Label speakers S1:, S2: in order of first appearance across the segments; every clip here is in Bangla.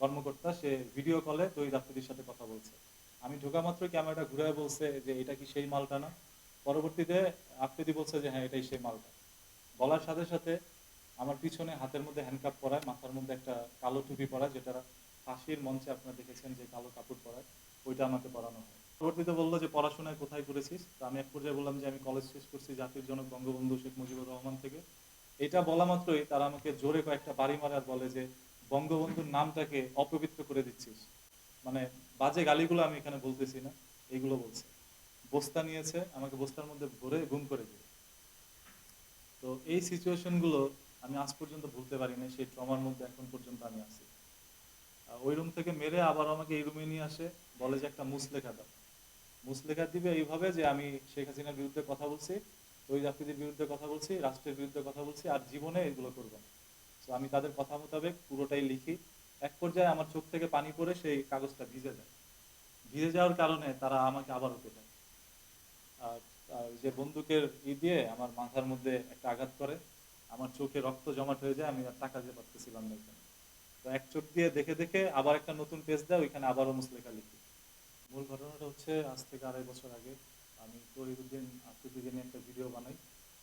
S1: কর্মকর্তা, সে ভিডিও কলে তৈরি আফ্রিদির সাথে কথা বলছে। আমি ঢোকা মাত্র ক্যামেরাটা ঘুরে বলছে যে, এটা কি সেই মালটা না? পরবর্তীতে আফ্রিদি বলছে যে হ্যাঁ এটাই সেই মালটা। বলার সাথে সাথে আমার পিছনে হাতের মধ্যে হ্যান্ডকাপ পরায়, মাথার মধ্যে একটা কালো টুপি পরায়, যেটা ফাঁসির মঞ্চে আপনারা দেখেছেন যে কালো কাপড় পরায়, ওইটা আমাকে পরানো হয়। পরবর্তীতে বলল যে, পড়াশোনায় কোথায় করেছিস? তো আমি এক পর্যায়ে বললাম যে, আমি কলেজ শেষ করছি জাতির জনক বঙ্গবন্ধু শেখ মুজিবুর রহমান থেকে। এটা বলা মাত্রই তারা আমাকে জোরে কয়েকটা বাড়ি মারার বলে যে বঙ্গবন্ধুর নামটাকে অপবিত্র করে দিচ্ছিস। মানে বাজে গালিগুলো আমি এখানে বলতেছি না, এইগুলো বলছে। বস্তা নিয়েছে, আমাকে বস্তার মধ্যে ভরে গুম করে দিবে তো এই সিচুয়েশনগুলো আমি আজ পর্যন্ত ভুলতে পারি না সেই ট্রমার মধ্যে এখন পর্যন্ত আমি আছি। ওই রুম থেকে মেরে আবার আমাকে এই রুমে নিয়ে আসে, বলে যে একটা মুসলেখা দাও। মুসলেখা দিবে এইভাবে যে আমি শেখ হাসিনার বিরুদ্ধে কথা বলছি, ওই জাতিদের বিরুদ্ধে কথা বলছি, রাষ্ট্রের বিরুদ্ধে কথা বলছি, আর জীবনে এগুলো করব না। তো আমি তাদের কথা মোতাবেক পুরোটাই লিখি। এক পর্যায়ে আমার চোখ থেকে পানি পড়ে সেই কাগজটা ভিজে যায়। ভিজে যাওয়ার কারণে তারা আমাকে আবারও আর যে বন্দুকের ই দিয়ে আমার মাথার মধ্যে একটা আঘাত করে, আমার চোখে রক্ত জমাট হয়ে যায়, আমি আর দিয়ে পারতেছিলাম না এখানে। তো এক চোখ দিয়ে দেখে দেখে আবার একটা নতুন পেজ দেয়, ওইখানে আবারও মুসলেখা লিখি। মূল ঘটনাটা হচ্ছে, আজ থেকে আড়াই বছর আগে আমি নিয়ে একটা ভিডিও বানাই।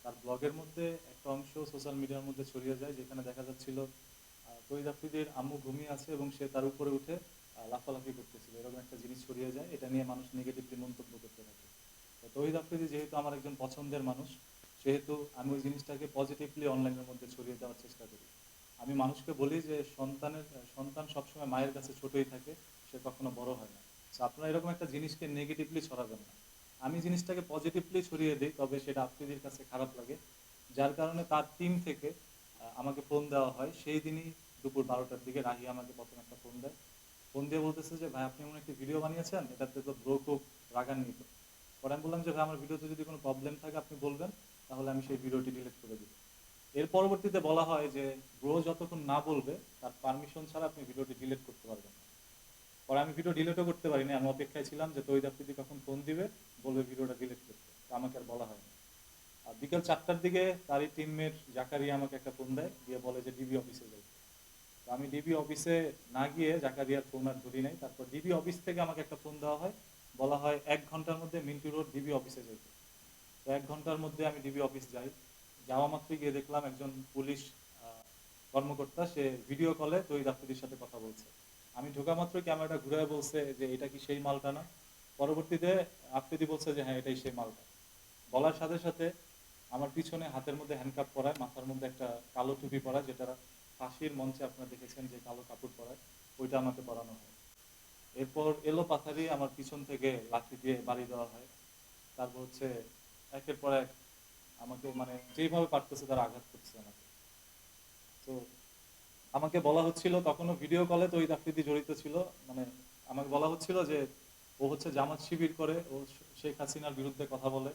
S1: তার ব্লগের মধ্যে একটা অংশ সোশ্যাল মিডিয়ার মধ্যে ছড়িয়ে যায়, যেখানে দেখা যাচ্ছিল তহিদ আম্মু ঘুমিয়ে আছে এবং সে তার উপরে উঠে লাফালাফি করতেছিল। এরকম একটা জিনিস ছড়িয়ে যায়, এটা নিয়ে মানুষ নেগেটিভলি মন্তব্য করতে থাকে। তো তহিদ আফ্রিদি যেহেতু আমার একজন পছন্দের মানুষ, সেহেতু আমি ওই জিনিসটাকে পজিটিভলি অনলাইনের মধ্যে ছড়িয়ে দেওয়ার চেষ্টা করি। আমি মানুষকে বলি যে, সন্তানের, সন্তান সবসময় মায়ের কাছে ছোটই থাকে, সে কখনো বড় হয় না। আপনারা এরকম একটা জিনিসকে নেগেটিভলি ছড়াবেন না। আমি জিনিসটাকে পজিটিভলি ছড়িয়ে দিই, তবে সেটা আফ্রিদির কাছে খারাপ লাগে। যার কারণে তার টিম থেকে আমাকে ফোন দেওয়া হয়। সেই দিনই দুপুর বারোটার দিকে রাহি আমাকে প্রথম একটা ফোন দেয়। ফোন দিয়ে বলতেছে যে, ভাই, আপনি এমন একটি ভিডিও বানিয়েছেন, এটাতে তো ব্রো খুব রাগান্বিত। পরে আমি বললাম যে, ভাই, আমার ভিডিওতে যদি কোনো প্রবলেম থাকে, আপনি বলবেন, তাহলে আমি সেই ভিডিওটি ডিলিট করে দিব এর পরবর্তীতে বলা হয় যে ব্রো যতক্ষণ না বলবে, তার পারমিশন ছাড়া আপনি ভিডিওটি ডিলিট করতে পারবেন না। পরে আমি ভিডিও ডিলিটও করতে পারিনি। আমি অপেক্ষায় ছিলাম যে তৈরি আফ্রিদি কখন ফোন দিবে? বলবে ভিডিওটা ডিলিট করতে। আমাকে আর বলা হয়নি। আর বিকেল চারটার দিকে তারই টিমমেট জাকারিয়া আমাকে একটা ফোন দেয়, দিয়ে বলে যে ডিবি অফিসে যাই। তো আমি ডিবি অফিসে না গিয়ে জাকারিয়ার ফোন আর ধরি নাই। তারপর ডিবি অফিস থেকে আমাকে একটা ফোন দেওয়া হয়। বলা হয় এক ঘণ্টার মধ্যে মিন্টু রোড ডিবি অফিসে যাইতে তো এক ঘণ্টার মধ্যে আমি ডিবি অফিস যাই। যাওয়া মাত্রই গিয়ে দেখলাম একজন পুলিশ কর্মকর্তা, সে ভিডিও কলে তৈরি আফ্রিদির সাথে কথা বলছে। আমি ঢোকা মাত্র ক্যামেরাটা ঘুরে বলছে যে এটা কি সেই মালটা না? পরবর্তীতে আফ্রিদি বলছে যে হ্যাঁ এটাই সেই মালটা। বলার সাথে সাথে আমার পিছনে হাতের মধ্যে হ্যান্ডকাপ পরায়, মাথার মধ্যে একটা কালো টুপি পরায়, যেটা ফাঁসির মঞ্চে আপনারা দেখেছেন যে কালো কাপড় পরায়, ওইটা আমাকে পরানো হয়। এরপর এলো পাথারি আমার পিছন থেকে লাঠি দিয়ে বাড়ি দেওয়া হয়। তারপর হচ্ছে একের পর এক আমাকে মানে যেইভাবে পারতেছে তারা আঘাত করছে আমাকে। তো আমাকে বলা হচ্ছিল, তখনও ভিডিও কলে তো ওই আফ্রিদি জড়িত ছিল। মানে আমাকে বলা হচ্ছিল যে ও হচ্ছে জামাত শিবির করে, ও শেখ হাসিনার বিরুদ্ধে কথা বলে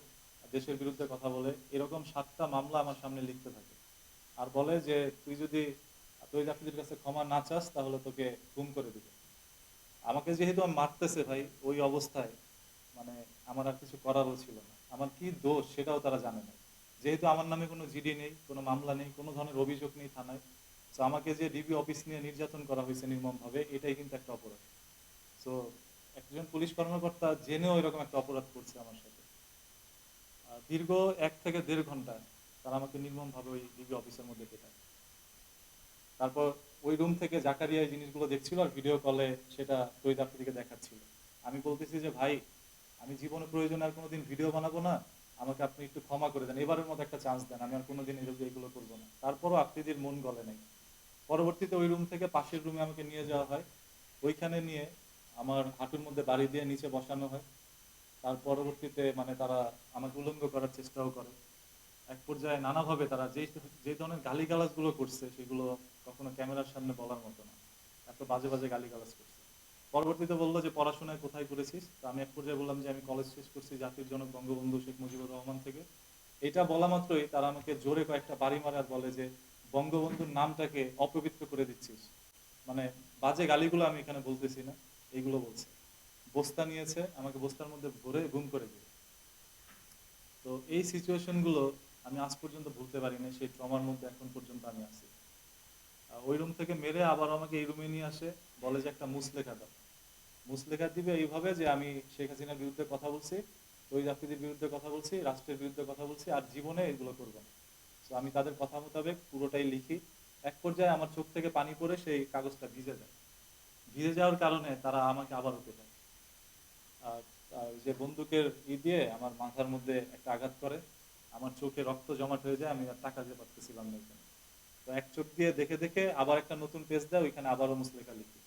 S1: দেশের বিরুদ্ধে কথা বলে। এরকম সাতটা মামলা আমার সামনে লিখতে থাকে। আর বলে যে, তুই যদি তৈরি আফ্রিদির কাছে ক্ষমা না চাস, তাহলে তোকে গুম করে দিবে। আমাকে যেহেতু আমি মারতেছে ভাই, ওই অবস্থায় মানে আমার আর কিছু করারও ছিল না। আমার কি দোষ সেটাও তারা জানে না। যেহেতু আমার নামে কোনো জিডি নেই, কোনো মামলা নেই, কোনো ধরনের অভিযোগ নেই থানায় তো আমাকে যে ডিবি অফিস নিয়ে নির্যাতন করা হয়েছে নির্মম ভাবে এটাই কিন্তু একটা অপরাধ। তো একজন পুলিশ কর্মকর্তা জেনেও এরকম একটা অপরাধ করছে আমার সাথে। দীর্ঘ এক থেকে দেড় ঘণ্টা তারা আমাকে নির্মম ভাবে ওই ডিবি অফিসের মধ্যে পেটায়। তারপর ওই রুম থেকে জাকারিয়া জিনিসগুলো দেখছিল আর ভিডিও কলে সেটা তৈরি আফ্রিদিকে দেখাচ্ছিল। আমি বলতেছি যে, ভাই, আমি জীবনে প্রয়োজন আর কোনোদিন ভিডিও বানাবো না। আমাকে আপনি একটু ক্ষমা করে দেন। এবারের মতো একটা চান্স দেন। আমি আর কোনোদিন এগুলো করব না। তারপরও আফ্রিদির মন গলে নাই। পরবর্তীতে ওই রুম থেকে পাশের রুমে আমাকে নিয়ে যাওয়া হয়। ওইখানে নিয়ে আমার হাঁটুর মধ্যে বাড়ি দিয়ে নিচে বসানো হয়। তার পরবর্তীতে মানে তারা আমাকে উলঙ্গ করার চেষ্টাও করে। এক পর্যায়ে নানাভাবে তারা যে যে ধরনেরগুলো করছে, সেগুলো কখনো ক্যামেরার সামনে বলার মতো না। এত বাজে বাজে গালিগালাজ করছে। পরবর্তীতে বলল যে, পড়াশোনায় কোথায় করেছিস? তো আমি এক পর্যায়ে বললাম যে, আমি কলেজ শেষ করছি জাতির জনক বঙ্গবন্ধু শেখ মুজিবুর রহমান থেকে। এটা বলা মাত্রই তারা আমাকে জোরে কয়েকটা বাড়ি মারার বলে যে বঙ্গবন্ধুর নামটাকে অপবিত্র করে দিচ্ছিস। মানে বাজে গালিগুলো আমি এখানে বলতেছি না, এইগুলো বলছে। বস্তা নিয়েছে, আমাকে বস্তার মধ্যে ভরে গুম করে দিবে তো এই সিচুয়েশনগুলো আমি আজ পর্যন্ত ভুলতে পারি না সেই ট্রমার মধ্যে এখন পর্যন্ত আমি আছি। ওই রুম থেকে মেরে আবার আমাকে এই রুমে নিয়ে আসে, বলে যে একটা মুসলেখা দাও। মুসলেখা দিবে এইভাবে যে আমি শেখ হাসিনার বিরুদ্ধে কথা বলছি, ওই জাতিদের বিরুদ্ধে কথা বলছি, রাষ্ট্রের বিরুদ্ধে কথা বলছি, আর জীবনে এগুলো করব না। আমি তাদের কথা মোতাবেক পুরোটাই লিখি। এক পর্যায়ে আমার চোখ থেকে পানি পড়ে সেই কাগজটা ভিজে যায়। ভিজে যাওয়ার কারণে তারা আমাকে পেটায় আর আর যে বন্দুকের ই দিয়ে আমার মাথার মধ্যে একটা আঘাত করে, আমার চোখে রক্ত জমাট হয়ে যায়, আমি আর তাকাতে পারতেছিলাম না এখানে। তো এক চোখ দিয়ে দেখে দেখে আবার একটা নতুন পেজ দেয়, ওইখানে আবারও মুসলেখা লিখি।